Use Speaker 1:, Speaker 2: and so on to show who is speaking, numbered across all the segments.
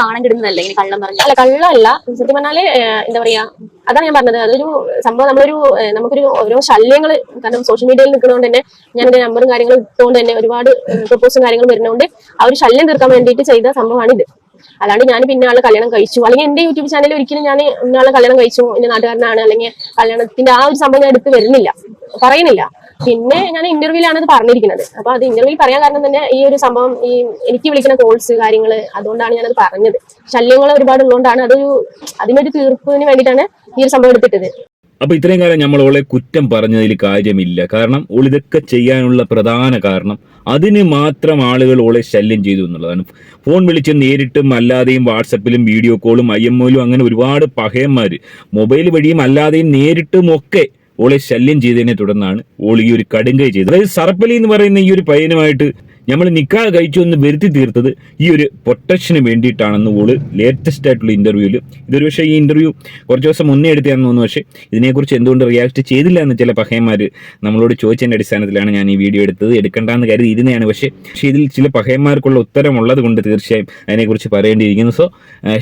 Speaker 1: നാണം കിടുന്നതല്ല ഇങ്ങനെ കള്ളം പറഞ്ഞു.
Speaker 2: അല്ല കള്ളമല്ല. സത്യം പറഞ്ഞാൽ എന്താ പറയാ അതാണ് ഞാൻ പറഞ്ഞത്. അതൊരു സംഭവം നമ്മളൊരു നമുക്കൊരു ഓരോ ശല്യങ്ങൾ കാരണം സോഷ്യൽ മീഡിയയിൽ നിൽക്കുന്നതുകൊണ്ട് തന്നെ ഞാൻ എന്റെ നമ്പറും കാര്യങ്ങളും ഇട്ടുകൊണ്ട് തന്നെ ഒരുപാട് പ്രപ്പോസും കാര്യങ്ങളും വരുന്നതുകൊണ്ട് ആ ഒരു ശല്യം തീർക്കാൻ വേണ്ടിയിട്ട് ചെയ്ത സംഭവമാണിത്. അല്ലാണ്ട് ഞാൻ പിന്നെ ആളെ കല്യാണം കഴിച്ചു. അല്ലെങ്കിൽ എന്റെ യൂട്യൂബ് ചാനലിൽ ഒരിക്കലും ഞാൻ ഇന്നാളെ കല്യാണം കഴിച്ചു. എന്റെ നാട്ടുകാരനാണ്. അല്ലെങ്കിൽ കല്യാണത്തിന്റെ ആ ഒരു സംഭവം ഞാൻ എടുത്ത് വരുന്നില്ല. പറയുന്നില്ല. പിന്നെ ഞാൻ ഇന്റർവ്യൂലാണ് അത് പറഞ്ഞിരിക്കുന്നത്. അപ്പൊ അത് ഇന്റർവ്യൂ പറയാൻ കാരണം തന്നെ ഈ ഒരു സംഭവം ഈ എനിക്ക് വിളിക്കുന്ന കോൾസ് കാര്യങ്ങൾ അതുകൊണ്ടാണ് ഞാനത് പറഞ്ഞത്. ശല്യങ്ങൾ ഒരുപാട് ഉള്ളതുകൊണ്ടാണ് അതൊരു അതിനൊരു തീർപ്പിന് വേണ്ടിയിട്ടാണ് ഈ ഒരു സംഭവം എടുത്തിട്ടത്.
Speaker 3: അപ്പൊ ഇത്രയും കാലം നമ്മൾ ഓളെ കുറ്റം പറഞ്ഞതിൽ കാര്യമില്ല. കാരണം ഓളിതൊക്കെ ചെയ്യാനുള്ള പ്രധാന കാരണം അതിന് മാത്രം ആളുകൾ ഓളെ ശല്യം ചെയ്തു എന്നുള്ളതാണ്. ഫോൺ വിളിച്ച് നേരിട്ടും അല്ലാതെയും വാട്സപ്പിലും വീഡിയോ കോളും ഐ എം അങ്ങനെ ഒരുപാട് പഹയന്മാർ മൊബൈൽ വഴിയും അല്ലാതെയും നേരിട്ടും ഒക്കെ ഓളെ ശല്യം ചെയ്തതിനെ തുടർന്നാണ് ഓൾ ഈ ഒരു കടുങ്കൈ ചെയ്തത്. അതായത് സർപ്പലി എന്ന് പറയുന്ന ഈ ഒരു പയ്യനുമായിട്ട് നമ്മൾ നിക്കാ കഴിച്ചു എന്ന് വരുത്തി തീർത്തത് ഈ ഒരു പ്രൊട്ടക്ഷന് വേണ്ടിയിട്ടാണെന്ന് ഓൾ ലേറ്റസ്റ്റ് ആയിട്ടുള്ള ഇന്റർവ്യൂവിൽ ഇതൊരു പക്ഷേ ഈ ഇന്റർവ്യൂ കുറച്ച് ദിവസം മുന്നേ എടുത്തതാണെന്ന് തോന്നുന്നു. പക്ഷേ ഇതിനെക്കുറിച്ച് എന്തുകൊണ്ട് റിയാക്ട് ചെയ്തില്ല എന്ന് ചില പഹയന്മാർ നമ്മളോട് ചോദിച്ചതിന്റെ അടിസ്ഥാനത്തിലാണ് ഞാൻ ഈ വീഡിയോ എടുത്തത്. എടുക്കണ്ടെന്ന് കരുതി ഇരുന്നതാണ്. പക്ഷേ പക്ഷേ ഇതിൽ ചില പഹയന്മാർക്കുള്ള ഉത്തരമുള്ളത് കൊണ്ട് തീർച്ചയായും അതിനെക്കുറിച്ച് പറയേണ്ടിയിരിക്കുന്നു. സോ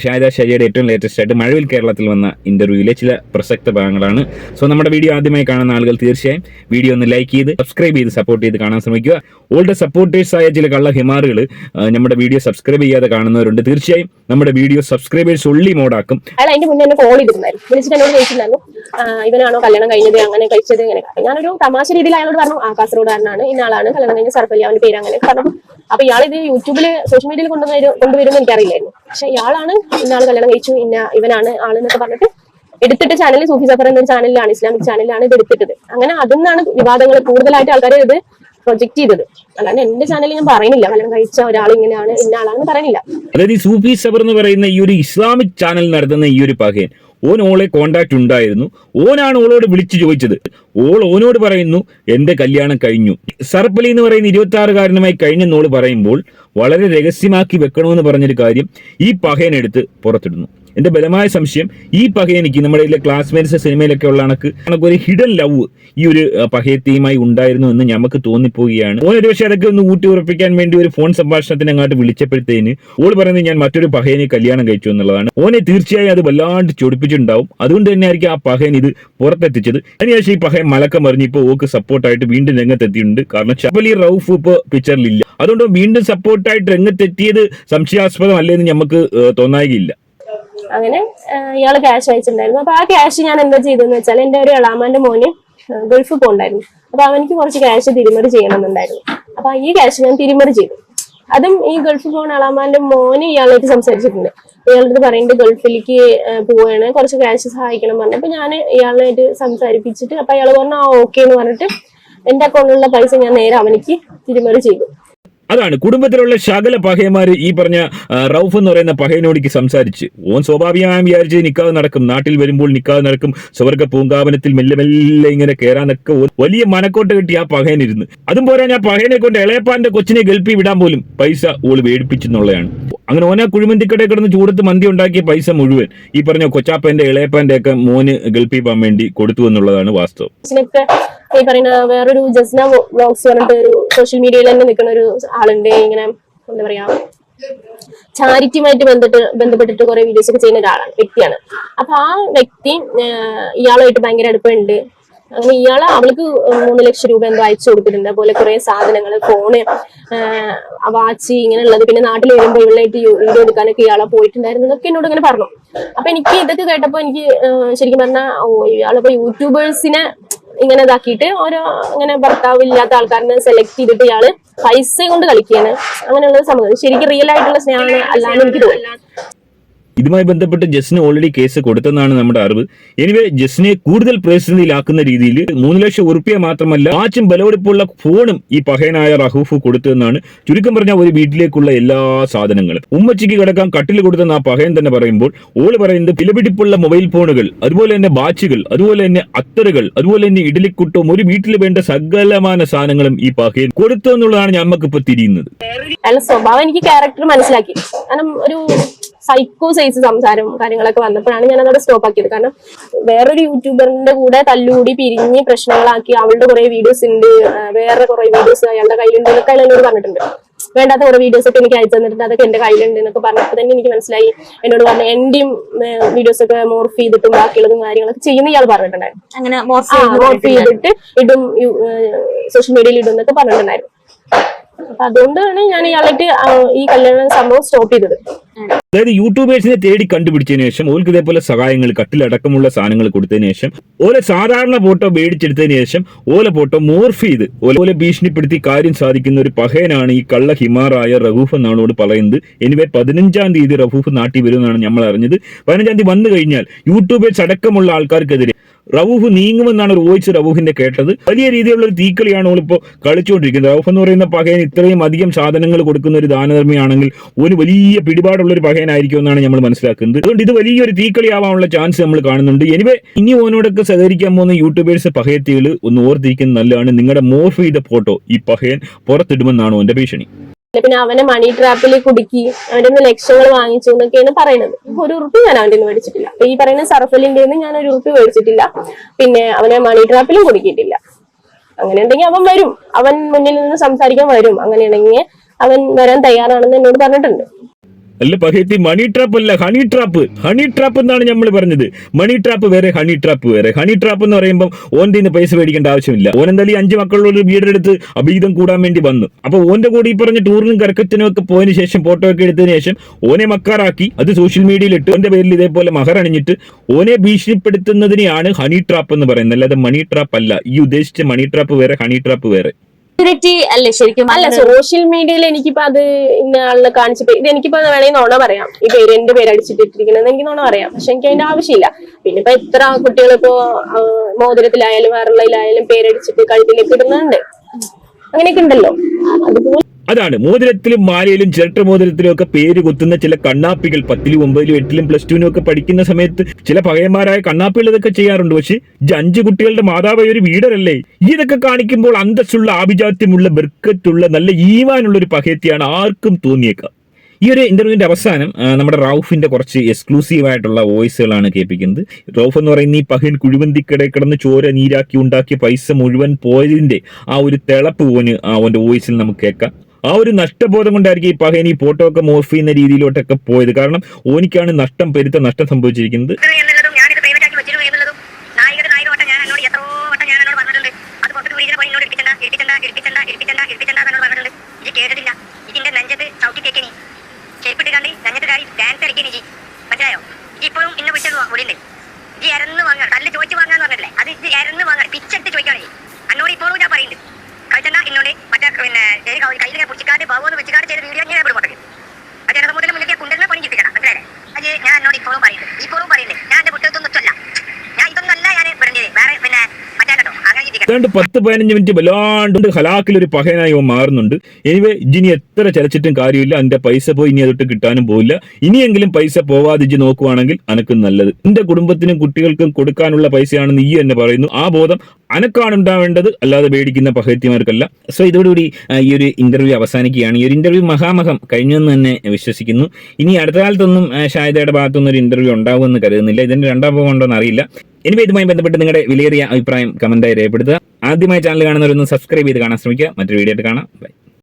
Speaker 3: ഷാജ ഷജയുടെ ഏറ്റവും ലേറ്റസ്റ്റ് ആയിട്ട് മഴവിൽ കേരളത്തിൽ വന്ന ഇന്റർവ്യൂവിലെ ചില പ്രസക്ത ഭാഗങ്ങളാണ്. സോ നമ്മുടെ വീഡിയോ ആദ്യമായി കാണുന്ന ആളുകൾ തീർച്ചയായും വീഡിയോ ഒന്ന് ലൈക്ക് ചെയ്ത് സബ്സ്ക്രൈബ് ചെയ്ത് സപ്പോർട്ട് ചെയ്ത് കാണാൻ ശ്രമിക്കുക. ഓൾഡ് സപ്പോർട്ടേഴ്സ് ആയ ചില കള്ള ഹിമാറുകൾ നമ്മുടെ വീഡിയോ സബ്സ്ക്രൈബ് ചെയ്യാതെ കാണുന്നവരുണ്ട്. തീർച്ചയായും നമ്മുടെ വീഡിയോ സബ്സ്ക്രൈബേഴ്സ് ഉള്ളി മോഡാക്കും.
Speaker 2: അതിന്റെ മുന്നേ എന്നെ കോൾ ചെയ്തിട്ടുണ്ടായിരുന്നു വിളിച്ചിട്ട് എന്നോട് ചോദിച്ചിട്ടുണ്ടായിരുന്നു ഇവനാണോ കല്യാണം കഴിഞ്ഞത് അങ്ങനെ കഴിച്ചത് ഇങ്ങനെ ഞാനൊരു തമാശ രീതിയിൽ അയാളോട് പറഞ്ഞു ആ കാസർഗോഡുകാരനാണ് ഇന്ന ആളാണ് കല്യാണം കഴിഞ്ഞ സർപ്പല്ലി അവന്റെ പേര് അങ്ങനെ പറഞ്ഞു. അപ്പൊ ഇയാൾ ഇത് യൂട്യൂബിൽ സോഷ്യൽ മീഡിയയിൽ കൊണ്ടുവരും കൊണ്ടുവരുമെന്ന് എനിക്കറിയില്ലായിരുന്നു. പക്ഷെ ഇയാളാണ് ഇന്ന ആൾ കല്യാണം കഴിച്ചു ഇന്ന ഇവനാണ് ആൾ എന്നൊക്കെ പറഞ്ഞിട്ട് എടുത്തിട്ട് ചാനൽ സൂഫി സഫർ എന്നൊരു ചാനലിലാണ് ഇസ്ലാമിക് ചാനലിലാണ് ഇത് എടുത്തിട്ടത്. അങ്ങനെ അതിന്നാണ് വിവാദങ്ങൾ കൂടുതലായിട്ട് ആൾക്കാർ ഇത് പ്രൊജക്ട് ചെയ്തത്. അല്ലാണ്ട് എന്റെ ചാനലിൽ ഞാൻ പറയുന്നില്ല. കല്യാണം കഴിച്ച ഒരാൾ ഇങ്ങനെയാണ് ഇന്ന ആളാണെന്ന് പറയുന്നില്ല.
Speaker 3: അതായത് ഈ സൂഫി സബർ എന്ന് പറയുന്ന ഈ ഒരു ഇസ്ലാമിക് ചാനൽ നടത്തുന്ന ഈ ഒരു പകയൻ ഓൻ ഓളെ കോണ്ടാക്ട് ഉണ്ടായിരുന്നു. ഓനാണ് ഓളോട് വിളിച്ചു ചോദിച്ചത്. ഓൾ ഓനോട് പറയുന്നു എന്റെ കല്യാണം കഴിഞ്ഞു. സർപ്പലി എന്ന് പറയുന്ന ഇരുപത്തി ആറുകാരനുമായി കഴിഞ്ഞ ഓൾ പറയുമ്പോൾ വളരെ രഹസ്യമാക്കി വെക്കണമെന്ന് പറഞ്ഞൊരു കാര്യം ഈ പകയനെടുത്ത് പുറത്തിടുന്നു. എന്റെ ബലമായ സംശയം ഈ പകയനിക്ക് നമ്മുടെ ഇതിലെ ക്ലാസ്മേറ്റ്സ് സിനിമയിലൊക്കെ ഉള്ള കണക്ക് കണക്ക് ഒരു ഹിഡൻ ലവ് ഈ ഒരു പകയത്തെയുമായി ഉണ്ടായിരുന്നു എന്ന് നമുക്ക് തോന്നിപ്പോവുകയാണ്. ഓൻ ഒരു പക്ഷേ അതൊക്കെ ഒന്ന് ഊട്ടി ഉറപ്പിക്കാൻ വേണ്ടി ഒരു ഫോൺ സംഭാഷണത്തിന് അങ്ങോട്ട് വിളിച്ചപ്പോഴത്തേന് ഓൾ പറയുന്നത് ഞാൻ മറ്റൊരു പഹയനെ കല്യാണം കഴിച്ചു എന്നുള്ളതാണ്. ഓനെ തീർച്ചയായും അത് വല്ലാണ്ട് ചൊടിപ്പിച്ചിട്ടുണ്ടാവും. അതുകൊണ്ട് തന്നെ ആയിരിക്കും ആ പഹയൻ ഇത് പുറത്തെത്തിച്ചത്. അതിനുശേഷം ഈ പഹയൻ മലക്കം മറിഞ്ഞ് ഇപ്പോൾ ഓക്ക് സപ്പോർട്ടായിട്ട് വീണ്ടും രംഗത്തെത്തിയിട്ടുണ്ട്. കാരണം ചപ്പലി റൌഫ് ഇപ്പോൾ പിക്ചറിലില്ല അതുകൊണ്ട് വീണ്ടും സപ്പോർട്ടായിട്ട് രംഗത്തെത്തിയത് സംശയാസ്പദമല്ലെന്ന് നമുക്ക് തോന്നായികയില്ല.
Speaker 2: അങ്ങനെ ഇയാൾ ക്യാഷ് അയച്ചിട്ടുണ്ടായിരുന്നു. അപ്പൊ ആ ക്യാഷ് ഞാൻ എന്താ ചെയ്തെന്ന് വെച്ചാൽ എന്റെ ഒരു എളാമാന്റെ മോന് ഗൾഫ് പോകണ്ടായിരുന്നു അപ്പൊ അവനിക്ക് കുറച്ച് ക്യാഷ് തിരിമറി ചെയ്യണമെന്നുണ്ടായിരുന്നു. അപ്പൊ ഈ ക്യാഷ് ഞാൻ തിരിമറി ചെയ്തു. അതും ഈ ഗൾഫ് പോകുന്ന അളാമാന്റെ മോന് ഇയാളായിട്ട് സംസാരിച്ചിട്ടുണ്ട്. ഇയാളുടെ പറയുന്നുണ്ട് ഗൾഫിലേക്ക് പോവുകയാണ് കുറച്ച് ക്യാഷ് സഹായിക്കണം പറഞ്ഞു. അപ്പൊ ഞാൻ ഇയാളായിട്ട് സംസാരിപ്പിച്ചിട്ട് അപ്പൊ അയാൾ പറഞ്ഞു ആ ഓക്കെ എന്ന് പറഞ്ഞിട്ട് എന്റെ അക്കൗണ്ടിലുള്ള പൈസ ഞാൻ നേരെ അവനിക്ക് തിരിമറി ചെയ്തു.
Speaker 3: അതാണ് കുടുംബത്തിലുള്ള ശകല പഹയന്മാർ ഈ പറഞ്ഞ റൌഫ് എന്ന് പറയുന്ന പഹയനോടിക്ക് സംസാരിച്ച്. ഓൻ സ്വാഭാവികമായും വിചാരിച്ച് നിക്കാതെ നടക്കും. നാട്ടിൽ വരുമ്പോൾ നിക്കാതെ നടക്കും. സ്വർഗ പൂങ്കാവനത്തിൽ മെല്ലെ മെല്ലെ ഇങ്ങനെ കയറാനൊക്കെ വലിയ മനക്കോട്ട കിട്ടി ആ പഹയനിരുന്ന്. അതും പോരാ ഞാൻ പഹയനെ കൊണ്ട് ഇളയപ്പാന്റെ കൊച്ചിനെ ഗൾഫിൽ വിടാൻ പോലും പൈസ ഓൾ വേടിപ്പിച്ചെന്നുള്ളതാണ്. അങ്ങനെ ഓനാ കുഴിമന്തിക്കടയിൽ കിടന്ന് ചൂടത്ത് മന്തി ഉണ്ടാക്കിയ പൈസ മുഴുവൻ ഈ പറഞ്ഞ കൊച്ചാപ്പന്റെ ഇളയപ്പന്റെ ഒക്കെ മോന് ഗൾഫിൽ പോകാൻ വേണ്ടി കൊടുത്തു എന്നുള്ളതാണ് വാസ്തവം.
Speaker 2: ഈ പറയുന്ന വേറൊരു ജസ്ന വ്ലോഗ്സ് പറഞ്ഞിട്ട് ഒരു സോഷ്യൽ മീഡിയയിൽ തന്നെ നിൽക്കുന്ന ഒരു ആളുണ്ട്. ഇങ്ങനെ എന്താ പറയാ ചാരിറ്റിയുമായിട്ട് ബന്ധപ്പെട്ട് ബന്ധപ്പെട്ടിട്ട് കുറെ വീഡിയോസ് ഒക്കെ ചെയ്യുന്ന ഒരാളാണ് വ്യക്തിയാണ്. അപ്പൊ ആ വ്യക്തി ഇയാളുമായിട്ട് ഭയങ്കര അടുപ്പമുണ്ട്. അങ്ങനെ ഇയാൾ അവൾക്ക് മൂന്ന് ലക്ഷം രൂപ എന്തോ അയച്ചു കൊടുത്തിട്ടുണ്ട്. അതുപോലെ കുറെ സാധനങ്ങൾ ഫോണ് വാച്ച് ഇങ്ങനെയുള്ളത്. പിന്നെ നാട്ടിൽ വരുമ്പോൾ ഇവളായിട്ട് വീഡിയോ എടുക്കാനൊക്കെ ഇയാളെ പോയിട്ടുണ്ടായിരുന്നു എന്നൊക്കെ എന്നോട് ഇങ്ങനെ പറഞ്ഞു. അപ്പൊ എനിക്ക് ഇതൊക്കെ കേട്ടപ്പോ എനിക്ക് ശരിക്കും പറഞ്ഞാൽ ഓ ഇയാളിപ്പോ യൂട്യൂബേഴ്സിനെ ഇങ്ങനെ ഇതാക്കിയിട്ട് ഓരോ ഇങ്ങനെ ഭർത്താവ് ഇല്ലാത്ത ആൾക്കാരനെ സെലക്ട് ചെയ്തിട്ട് ഇയാൾ പൈസ കൊണ്ട് കളിക്കുകയാണ്. അങ്ങനെയുള്ള സംഭവം. ശരിക്കും റിയൽ ആയിട്ടുള്ള സ്നേഹമാണ് അല്ലാന്ന് എനിക്ക് തോന്നുന്നു.
Speaker 3: ഇതുമായി ബന്ധപ്പെട്ട് ജസ്റ്റിന് ഓൾറെഡി കേസ് കൊടുത്തെന്നാണ് നമ്മുടെ അറിവ്. എനിവേ ജസ്റ്റിനെ കൂടുതൽ പ്രതിസന്ധിയിലാക്കുന്ന രീതിയിൽ മൂന്ന് ലക്ഷം ഉറുപ്പിയ മാത്രമല്ല വാച്ചും ബലവെടുപ്പുള്ള ഫോണും ഈ പഹയനായ റഹൂഫ് കൊടുത്തെന്നാണ് ചുരുക്കം പറഞ്ഞ ഒരു വീട്ടിലേക്കുള്ള എല്ലാ സാധനങ്ങളും. ഉമ്മച്ചിക്ക് കിടക്കാൻ കട്ടിൽ കൊടുത്തെന്ന് ആ പഹയൻ തന്നെ പറയുമ്പോൾ ഓൾ പറയുന്നത് വിലപിടിപ്പുള്ള മൊബൈൽ ഫോണുകൾ അതുപോലെ തന്നെ വാച്ചുകൾ അതുപോലെ തന്നെ അത്തറുകൾ അതുപോലെ തന്നെ ഇഡലിക്കുട്ടവും ഒരു വീട്ടിൽ വേണ്ട സകലമാന സാധനങ്ങളും ഈ പഹയൻ കൊടുത്തു എന്നുള്ളതാണ് ഞമ്മക്കിപ്പോ തിരിയുന്നത്.
Speaker 2: സ്വഭാവം എനിക്ക് ക്യാരക്ടർ മനസ്സിലാക്കി. കാരണം ഒരു സൈക്കോ സൈസ് സംസാരം കാര്യങ്ങളൊക്കെ വന്നപ്പോഴാണ് ഞാൻ അതോടെ സ്റ്റോപ്പ് ആക്കിയത്. കാരണം വേറൊരു യൂട്യൂബറിന്റെ കൂടെ തല്ലുകൂടി പിരിഞ്ഞ് പ്രശ്നങ്ങളാക്കി അവളുടെ കുറെ വീഡിയോസ് ഉണ്ട്. വേറെ കുറെ വീഡിയോസ് അയാളുടെ കയ്യിലുണ്ട് എന്നൊക്കെ അയാൾ എന്നോട് പറഞ്ഞിട്ടുണ്ട്. വേണ്ടാത്ത കുറെ വീഡിയോസ് ഒക്കെ എനിക്ക് അയച്ചു തന്നിട്ടുണ്ട്. അതൊക്കെ എന്റെ കയ്യിലുണ്ട് എന്നൊക്കെ പറഞ്ഞപ്പോൾ തന്നെ എനിക്ക് മനസ്സിലായി. എന്നോട് പറഞ്ഞു എന്റെയും വീഡിയോസ് ഒക്കെ മോർഫ് ചെയ്തിട്ടും ബാക്കിയുള്ളതും കാര്യങ്ങളൊക്കെ ചെയ്യുന്ന ഇയാൾ പറഞ്ഞിട്ടുണ്ടായിരുന്നു.
Speaker 1: അങ്ങനെ മോർഫ്
Speaker 2: ചെയ്തിട്ട് ഇടും സോഷ്യൽ മീഡിയയിൽ ഇടും എന്നൊക്കെ പറഞ്ഞിട്ടുണ്ടായിരുന്നു. അപ്പൊ അതുകൊണ്ടാണ് ഞാൻ ഇയാളായിട്ട് ഈ കല്യാണ സംഭവം സ്റ്റോപ്പ് ചെയ്തത്.
Speaker 3: അതായത് യൂട്യൂബേഴ്സിനെ തേടി കണ്ടുപിടിച്ചതിന് ശേഷം ഓർക്ക് ഇതേപോലെ സഹായങ്ങൾ കട്ടിലടക്കമുള്ള സാധനങ്ങൾ കൊടുത്തതിന് ശേഷം ഓലെ സാധാരണ ഫോട്ടോ മേടിച്ചെടുത്തതിന് ശേഷം ഓല ഫോട്ടോ മോർഫ് ചെയ്ത് ഓല ഓലെ ഭീഷണിപ്പെടുത്തി കാര്യം സാധിക്കുന്ന ഒരു പഹയനാണ് ഈ കള്ള ഹിമാറായ റഹൂഫ് എന്നാണ് ഇവിടെ പറയുന്നത്. എനിവേ പതിനഞ്ചാം തീയതി റഹൂഫ് നാട്ടിൽ വരുമെന്നാണ് നമ്മൾ അറിഞ്ഞത്. പതിനഞ്ചാം തീയതി വന്നു കഴിഞ്ഞാൽ യൂട്യൂബേഴ്സ് അടക്കമുള്ള ആൾക്കാർക്കെതിരെ റവൂഫ് നീങ്ങുമെന്നാണ് റോയിച്ച് റവൂഫിന്റെ കേട്ടത്. വലിയ രീതിയിലുള്ള ഒരു തീക്കളിയാണ് ഇപ്പോൾ കളിച്ചുകൊണ്ടിരിക്കുന്നത്. റവൂഫ് എന്ന് പറയുന്ന പകയൻ ഇത്രയും അധികം സാധനങ്ങൾ കൊടുക്കുന്ന ഒരു ദാനധർമ്മിയാണെങ്കിൽ ഒരു വലിയ പിടിപാടുള്ള ഒരു പകയനായിരിക്കും എന്നാണ് നമ്മൾ മനസ്സിലാക്കുന്നത്. അതുകൊണ്ട് ഇത് വലിയൊരു തീക്കളിയാവാനുള്ള ചാൻസ് നമ്മൾ കാണുന്നുണ്ട്. എനിവേ ഇനി ഓനോടൊക്കെ സഹകരിക്കാൻ പോകുന്ന യൂട്യൂബേഴ്സ് പഹയത്തികൾ ഒന്ന് ഓർത്തിരിക്കുന്നത് നല്ലതാണ്. നിങ്ങളുടെ മോർഫ് ചെയ്ത ഫോട്ടോ ഈ പഹയൻ പുറത്തിടുമെന്നാണ് ഓന്റെ ഭീഷണി.
Speaker 2: പിന്നെ അവനെ മണി ട്രാപ്പിൽ കുടുക്കി അവന്റെ ലക്ഷങ്ങൾ വാങ്ങിച്ചു എന്നൊക്കെയാണ് പറയുന്നത്. ഒരു ഉറുപ്പ് ഞാൻ അവന്റെ നിന്ന് മേടിച്ചിട്ടില്ല. അപ്പൊ ഈ പറയുന്ന സർഫലിന്റെ നിന്ന് ഞാൻ ഒരു ഉറുപ്പ് മേടിച്ചിട്ടില്ല. പിന്നെ അവനെ മണി ട്രാപ്പിലും കുടുക്കിയിട്ടില്ല. അങ്ങനെ ഉണ്ടെങ്കിൽ അവൻ വരും. അവൻ മുന്നിൽ നിന്ന് സംസാരിക്കാൻ വരും. അങ്ങനെയാണെങ്കിൽ അവൻ വരാൻ തയ്യാറാണെന്ന് എന്നോട് പറഞ്ഞിട്ടുണ്ട്.
Speaker 3: അല്ല പഹേത്തി മണി ട്രാപ്പ് അല്ല ഹണി ട്രാപ്പ് ഹണി ട്രാപ്പ് എന്നാണ് നമ്മൾ പറഞ്ഞത്. മണി ട്രാപ്പ് വേറെ ഹണി ട്രാപ്പ് വേറെ. ഹണി ട്രാപ്പ് എന്ന് പറയുമ്പോൾ ഓന്റെ നിന്ന് പൈസ മേടിക്കേണ്ട ആവശ്യമില്ല. ഓൻ എന്തായാലും അഞ്ച് മക്കളുള്ള ഒരു വീടെടുത്ത് അഭീതം കൂടാൻ വേണ്ടി വന്നു. അപ്പൊ ഓന്റെ കൂടെ ഈ പറഞ്ഞ ടൂറിനും കർക്കത്തിനും ഒക്കെ പോയതിനു ശേഷം ഫോട്ടോ ഒക്കെ എടുത്തതിന് ശേഷം ഓനെ മക്കാറാക്കി അത് സോഷ്യൽ മീഡിയയിൽ ഇട്ട് ഓന്റെ പേരിൽ ഇതേപോലെ മഹർ അണിഞ്ഞിട്ട് ഓനെ ഭീഷണിപ്പെടുത്തുന്നതിനെയാണ് ഹണി ട്രാപ്പ് എന്ന് പറയുന്നത്. അല്ലാതെ മണി ട്രാപ്പ് അല്ല. ഈ ഉദ്ദേശിച്ച മണി ട്രാപ്പ് വേറെ ഹണി ട്രാപ്പ് വേറെ.
Speaker 1: സെക്യൂരിറ്റി അല്ലേ ശരിക്കും
Speaker 2: അല്ല സോഷ്യൽ മീഡിയയിൽ എനിക്കിപ്പോ അത് ഇന്ന ആളിനെ കാണിച്ചിട്ട് ഇത് എനിക്കിപ്പോ വേണമെങ്കിൽ നോണ പറയാം. ഈ പേര് എന്റെ പേര് അടിച്ചിട്ടിരിക്കുന്നത് എനിക്ക് നോണ പറയാം. പക്ഷെ എനിക്ക് അതിന്റെ ആവശ്യമില്ല. പിന്നെ ഇപ്പൊ എത്ര കുട്ടികൾ ഇപ്പോ ആ, മോതിരത്തിലായാലും വേറുള്ളതിലായാലും പേരടിച്ചിട്ട് കഴുത്തിലേക്ക് ഇടുന്നുണ്ട്. അങ്ങനെയൊക്കെ ഉണ്ടല്ലോ. അതുപോലെ
Speaker 3: അതാണ്. മോതിരത്തിലും മാലയിലും ചിരട്ട മോതിരത്തിലും ഒക്കെ പേര് കുത്തുന്ന ചില കണ്ണാപ്പികൾ. പത്തിലും ഒമ്പതിലും എട്ടിലും പ്ലസ് ടുവിനും ഒക്കെ പഠിക്കുന്ന സമയത്ത് ചില പകയന്മാരായ കണ്ണാപ്പികൾ ഇതൊക്കെ ചെയ്യാറുണ്ട്. പക്ഷെ അഞ്ചു കുട്ടികളുടെ മാതാവായ ഒരു വീടരല്ലേ ഇതൊക്കെ കാണിക്കുമ്പോൾ അന്തസ്സുള്ള ആഭിജാത്യമുള്ള ബെർക്കറ്റുള്ള നല്ല ഈവാനുള്ള ഒരു പകയത്തിയാണ് ആർക്കും തോന്നിയേക്കാം. ഈ ഒരു ഇന്റർവ്യൂവിന്റെ അവസാനം നമ്മുടെ റൌഫിന്റെ കുറച്ച് എക്സ്ക്ലൂസീവ് ആയിട്ടുള്ള വോയിസുകളാണ് കേൾപ്പിക്കുന്നത്. റൌഫ് എന്ന് പറയുന്ന ഈ പഹിൻ കുഴിവന്തിക്കടെ കിടന്ന് ചോര നീരാക്കി ഉണ്ടാക്കിയ പൈസ മുഴുവൻ പോയതിന്റെ ആ ഒരു തിളപ്പ് ആ അവന്റെ വോയിസിൽ നമുക്ക് കേൾക്കാം. ആ ഒരു നഷ്ടബോധം കൊണ്ടായിരിക്കും ഈ പഹേനി ഫോട്ടോ ഒക്കെ മോർഫ് ചെയ്യുന്ന രീതിയിലോട്ടൊക്കെ പോയത്. കാരണം ഓനിക്കാണ് നഷ്ടം പെരുത്ത നഷ്ടം സംഭവിച്ചിരിക്കുന്നത്
Speaker 4: എന്നുള്ളതും ഞാനിത് പേയ്മെന്റ് ആക്കി വെച്ചിരുന്നു എന്നുള്ളതും നായികയുടെ നായിക വട്ടം ഞാൻ എന്നോട് എത്രയോ വട്ടം ഞാൻ എന്നോട് പറഞ്ഞിട്ടുണ്ട് അത് പുറത്ത് വിളിക്കുന്ന പണി എന്നോട് എടുപ്പിച്ചണ്ട എടുപ്പിച്ചണ്ട എടുപ്പിച്ചണ്ട എടുപ്പിച്ചണ്ട എടുപ്പിച്ചണ്ട എന്നോട് പറഞ്ഞിട്ടുണ്ട് ഇത് കേട്ടിട്ടില്ല ഇതിന്റെ നെഞ്ചത്ത് ചവിട്ടി തേക്കനി ഷേപ്പിട്ട് കണ്ട് നെഞ്ചത്ത് കാരി ഡാൻസ് കളിക്കനി ജി മനസ്സിലായോ ഇത് ഇപ്പോഴും ഇന്നെ വിളിച്ചത് വിളിണ്ട് ഇത് ഇരന്ന് വാങ്ങാൻ കല്ല് ചോദിച്ചു വാങ്ങാന്ന് പറഞ്ഞിട്ടില്ലേ അത് ഇത് ഇരന്ന് വാങ്ങാൻ പിച്ചെടുത്ത് ചോദിക്കുകയാണ് എന്നോട് ഇപ്പോഴും ഞാൻ പറയുന്നുണ്ട് കളിച്ചണ്ട എന്നോട് മറ്റേ പിന്നെ ഏത് കൈ- കയ്യിൽ ഞാൻ പിടിച്ചിക്കാണ്ട് ബാബുന്ന് വെച്ചിക്കാണ്ട് ചെയ്ത വീഡിയോ ഞാൻ ഇവിടെ മുട്ടക്ക് അത് ജനത മുതൽ മുന്നിലേക്ക് കുണ്ടലിനെ പണി കിട്ടിക്കണം മനസ്സിലായില്ലേ അത് ഞാൻ എന്നോട് ഇപ്പോഴും പറയുന്നുണ്ട് ഇപ്പോഴും പറയുന്നുണ്ട് ഞാൻ എന്റെ കുട്ടികൾക്കൊന്നും ഒറ്റല്ല ഞാൻ ഇതൊന്നല്ല ഞാൻ പറഞ്ഞത് വേറെ പിന്നെ മറ്റേ കേട്ടോ അങ്ങനെ ചിന്തിക്കണം
Speaker 3: ഏതാണ്ട് പത്ത് പതിനഞ്ച് മിനിറ്റ് വല്ലാണ്ട് ഹലാക്കിൽ ഒരു പഹയനായി മാറുന്നുണ്ട്. എനിവേ ഇനി എത്ര ചലച്ചിട്ടും കാര്യമില്ല. അതിന്റെ പൈസ പോയി ഇനി അതൊട്ട് കിട്ടാനും പോവില്ല. ഇനിയെങ്കിലും പൈസ പോവാതി നോക്കുവാണെങ്കിൽ അനക്ക് നല്ലത്. എന്റെ കുടുംബത്തിനും കുട്ടികൾക്കും കൊടുക്കാനുള്ള പൈസയാണെന്ന് ഈ എന്നെ പറയുന്നു. ആ ബോധം അനക്കാണ് ഉണ്ടാവേണ്ടത്. അല്ലാതെ പേടിക്കുന്ന പഹയത്തിമാർക്കല്ല. സോ ഇതോടുകൂടി ഈ ഒരു ഇന്റർവ്യൂ അവസാനിക്കുകയാണ്. ഈ ഒരു ഇന്റർവ്യൂ മഹാമഹം കഴിഞ്ഞു എന്ന് തന്നെ വിശ്വസിക്കുന്നു. ഇനി അടുത്ത കാലത്തൊന്നും ഷായതയുടെ ഭാഗത്തുനിന്ന് ഒരു ഇന്റർവ്യൂ ഉണ്ടാവുമെന്ന് കരുതുന്നില്ല. ഇതിന്റെ രണ്ടാം ഭാഗം ഉണ്ടോ എന്ന് അറിയില്ല. ഇനി ഇതുമായി ബന്ധപ്പെട്ട് നിങ്ങളുടെ വിലയേറിയ അഭിപ്രായം കമന്റായി രേഖപ്പെടുത്തുക. ആദ്യമായി ചാനൽ കാണുന്നവരൊന്ന് സബ്സ്ക്രൈബ് ചെയ്ത് കാണാൻ ശ്രമിക്കുക. മറ്റൊരു വീഡിയോ ആയിട്ട് കാണാം. ബൈ